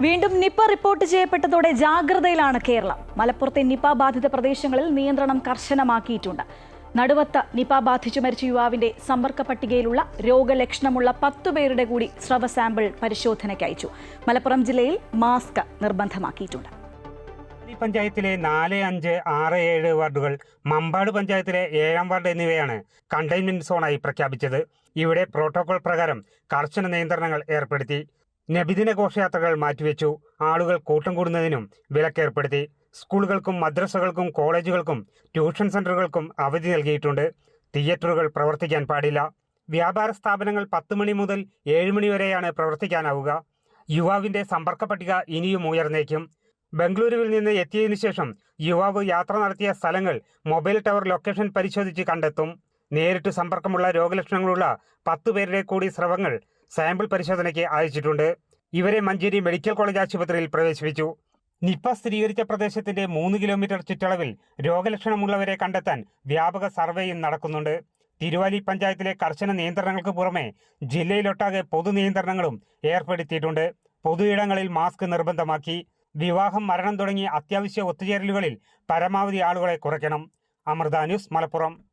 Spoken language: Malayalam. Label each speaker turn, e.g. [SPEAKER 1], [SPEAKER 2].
[SPEAKER 1] വീണ്ടും നിപ്പ റിപ്പോർട്ട് ചെയ്യപ്പെട്ടതോടെ ജാഗ്രതയിലാണ് കേരളം. മലപ്പുറത്തെ നിപ്പ ബാധിത പ്രദേശങ്ങളിൽ നിയന്ത്രണം കർശനമാക്കിയിട്ടുണ്ട്. നടുവത്ത നിപ ബാധിച്ചു മരിച്ച യുവാവിന്റെ സമ്പർക്ക പട്ടികയിലുള്ള രോഗലക്ഷണമുള്ള പത്തു പേരുടെ കൂടി സ്രവ സാമ്പിൾ പരിശോധനയ്ക്ക് അയച്ചു. മലപ്പുറം ജില്ലയിൽ മാസ്ക് നിർബന്ധമാക്കിയിട്ടുണ്ട്.
[SPEAKER 2] പഞ്ചായത്തിലെ നാല് അഞ്ച് ആറ് ഏഴ് വാർഡുകൾ മമ്പാട് പഞ്ചായത്തിലെ ഏഴാം വാർഡ് എന്നിവയാണ് കണ്ടെയ്ൻമെന്റ് സോണായി പ്രഖ്യാപിച്ചത്. ഇവിടെ പ്രോട്ടോകോൾ പ്രകാരം കർശന നിയന്ത്രണങ്ങൾ ഏർപ്പെടുത്തി. നബിദിന ഘോഷയാത്രകൾ മാറ്റിവെച്ചു. ആളുകൾ കൂട്ടം കൂടുന്നതിനും വിലക്കേർപ്പെടുത്തി. സ്കൂളുകൾക്കും മദ്രസകൾക്കും കോളേജുകൾക്കും ട്യൂഷൻ സെന്ററുകൾക്കും അവധി നൽകിയിട്ടുണ്ട്. തിയേറ്ററുകൾ പ്രവർത്തിക്കാൻ പാടില്ല. വ്യാപാര സ്ഥാപനങ്ങൾ പത്ത് മണി മുതൽ ഏഴ് മണി വരെയാണ് പ്രവർത്തിക്കാനാവുക. യുവാവിന്റെ സമ്പർക്ക പട്ടിക ഇനിയും ഉയർന്നേക്കും. ബംഗളൂരുവിൽ നിന്ന് എത്തിയതിനു ശേഷം യുവാവ് യാത്ര നടത്തിയ സ്ഥലങ്ങൾ മൊബൈൽ ടവർ ലൊക്കേഷൻ പരിശോധിച്ച് കണ്ടെത്തും. നേരിട്ട് സമ്പർക്കമുള്ള രോഗലക്ഷണങ്ങളുള്ള പത്ത് പേരുടെ കൂടി സ്രവങ്ങൾ സാമ്പിൾ പരിശോധനയ്ക്ക് അയച്ചിട്ടുണ്ട്. ഇവരെ മഞ്ചേരി മെഡിക്കൽ കോളേജ് ആശുപത്രിയിൽ പ്രവേശിപ്പിച്ചു. നിപ്പ സ്ഥിരീകരിച്ച പ്രദേശത്തിന്റെ മൂന്ന് കിലോമീറ്റർ ചുറ്റളവിൽ രോഗലക്ഷണമുള്ളവരെ കണ്ടെത്താൻ വ്യാപക സർവേയും നടക്കുന്നുണ്ട്. തിരുവാലി പഞ്ചായത്തിലെ കർശന നിയന്ത്രണങ്ങൾക്ക് പുറമെ ജില്ലയിലൊട്ടാകെ പൊതു നിയന്ത്രണങ്ങളും ഏർപ്പെടുത്തിയിട്ടുണ്ട്. പൊതുയിടങ്ങളിൽ മാസ്ക് നിർബന്ധമാക്കി. വിവാഹം മരണം തുടങ്ങിയ അത്യാവശ്യ ഒത്തുചേരലുകളിൽ പരമാവധി ആളുകളെ കുറയ്ക്കണം. അമൃത ന്യൂസ് മലപ്പുറം.